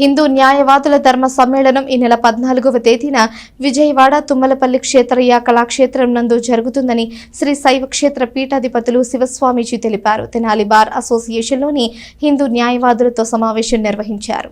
హిందూ న్యాయవాదుల ధర్మ సమ్మేళనం ఈ నెల పద్నాలుగవ తేదీన విజయవాడ తుమ్మలపల్లి క్షేత్రయ్య కళాక్షేత్రం నందు జరుగుతుందని శ్రీ శైవ క్షేత్ర పీఠాధిపతులు శివస్వామీజీ తెలిపారు. తెనాలి బార్ అసోసియేషన్లోని హిందూ న్యాయవాదులతో సమావేశం నిర్వహించారు.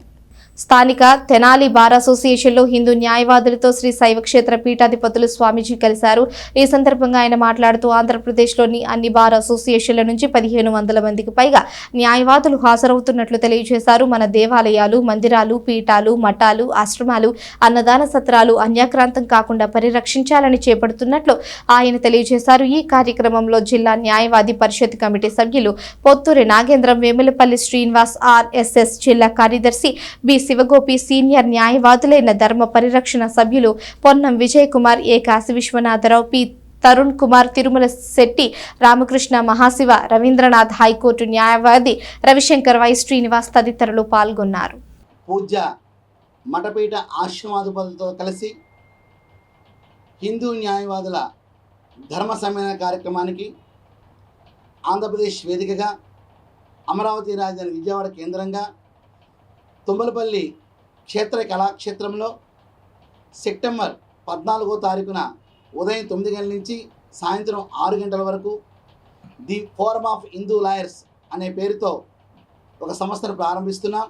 స్థానిక తెనాలి బార్ అసోసియేషన్లో హిందూ న్యాయవాదులతో శ్రీ శైవ క్షేత్ర పీఠాధిపతులు స్వామీజీ కలిశారు. ఈ సందర్భంగా ఆయన మాట్లాడుతూ ఆంధ్రప్రదేశ్లోని అన్ని బార్ అసోసియేషన్ల నుంచి పదిహేను వందల మందికి పైగా న్యాయవాదులు హాజరవుతున్నట్లు తెలియజేశారు. మన దేవాలయాలు మందిరాలు పీఠాలు మఠాలు ఆశ్రమాలు అన్నదాన సత్రాలు అన్యాక్రాంతం కాకుండా పరిరక్షించాలని చేపడుతున్నట్లు ఆయన తెలియజేశారు. ఈ కార్యక్రమంలో జిల్లా న్యాయవాది పరిషత్ కమిటీ సభ్యులు పొత్తూరి నాగేంద్రం వేములపల్లి శ్రీనివాస్ ఆర్ఎస్ఎస్ జిల్లా కార్యదర్శి బి శివగోపి సీనియర్ న్యాయవాదులైన ధర్మ పరిరక్షణ సభ్యులు Ponnam Vijay Kumar A Kashi Viswanatharao P. Tarun Kumar Tirumala Setty Ramakrishna Mahasiva Ravindranath high court న్యాయవాది రవిశంకర్ వై శ్రీనివాస్ తదితరులు పాల్గొన్నారు. పూజ్య మఠపీఠ ఆశ్రమాధిపతులతో కలిసి హిందూ న్యాయవాదుల ధర్మ సమ్మేళన కార్యక్రమానికి ఆంధ్రప్రదేశ్ వేదికగా అమరావతి రాజధాని విజయవాడ కేంద్రంగా తుమ్మలపల్లి క్షేత్ర కళాక్షేత్రంలో సెప్టెంబర్ పద్నాలుగో తారీఖున ఉదయం తొమ్మిది గంటల నుంచి సాయంత్రం ఆరు గంటల వరకు the forum of Hindu lawyers అనే పేరుతో ఒక సంస్థను ప్రారంభిస్తున్నాం.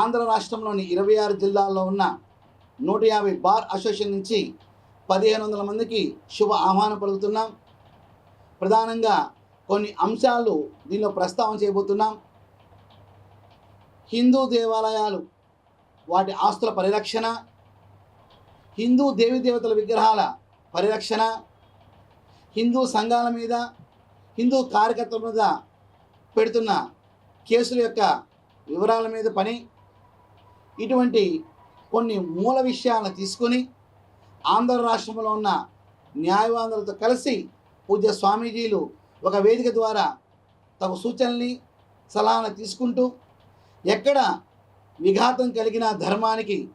ఆంధ్ర రాష్ట్రంలోని ఇరవై ఆరు జిల్లాల్లో ఉన్న నూట యాభై బార్ అసోసియేషన్ నుంచి పదిహేను వందల మందికి శుభ ఆహ్వానం పలుకుతున్నాం. ప్రధానంగా కొన్ని అంశాలు దీనిలో ప్రస్తావన చేయబోతున్నాం. హిందూ దేవాలయాలు వాటి ఆస్తుల పరిరక్షణ హిందూ దేవీ దేవతల విగ్రహాల పరిరక్షణ హిందూ సంఘాల మీద హిందూ కార్యకర్తల మీద పెడుతున్న కేసుల యొక్క వివరాల మీద పని ఇటువంటి కొన్ని మూల విషయాలను తీసుకొని ఆంధ్ర రాష్ట్రంలో ఉన్న న్యాయవాదులతో కలిసి పూజ్య స్వామీజీలు ఒక వేదిక ద్వారా తమ సూచనల్ని సలహాలు తీసుకుంటూ ఎక్కడ విఘాతం కలిగిన ధర్మానికి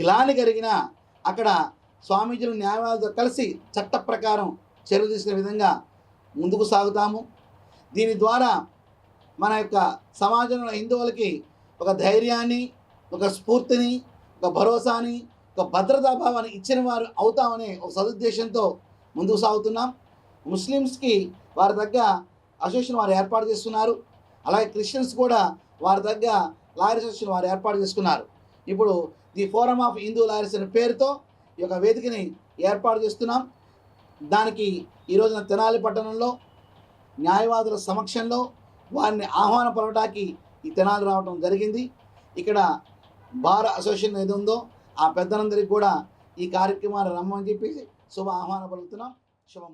గ్లాని కలిగిన అక్కడ స్వామీజీలు న్యాయవాదులతో కలిసి చట్ట ప్రకారం చర్యలు తీసుకునే విధంగా ముందుకు సాగుతాము. దీని ద్వారా మన యొక్క సమాజంలో హిందువులకి ఒక ధైర్యాన్ని ఒక స్ఫూర్తిని ఒక భరోసాని ఒక భద్రతాభావాన్ని ఇచ్చిన వారు అవుతామనే ఒక సదుద్దేశంతో ముందుకు సాగుతున్నాం. ముస్లిమ్స్కి వారి తగ్గ అసోసియేషన్ వారు ఏర్పాటు చేస్తున్నారు. అలాగే క్రిస్టియన్స్ కూడా వారి తగ్గ లాయర్ అసోసియేషన్ వారు ఏర్పాటు చేసుకున్నారు. ఇప్పుడు the forum of Hindu lawyers అనే పేరుతో ఈ యొక్క వేదికని ఏర్పాటు చేస్తున్నాం. దానికి ఈ రోజున తెనాలి పట్టణంలో న్యాయవాదుల సమక్షంలో వారిని ఆహ్వాన పలవటానికి ఈ తెనాలి రావడం జరిగింది. ఇక్కడ బార్ అసోసియేషన్ ఏది ఉందో ఆ పెద్దలందరికీ కూడా ఈ కార్యక్రమాన్ని రమ్మని చెప్పి శుభ ఆహ్వాన పలుకుతున్నాం. శుభం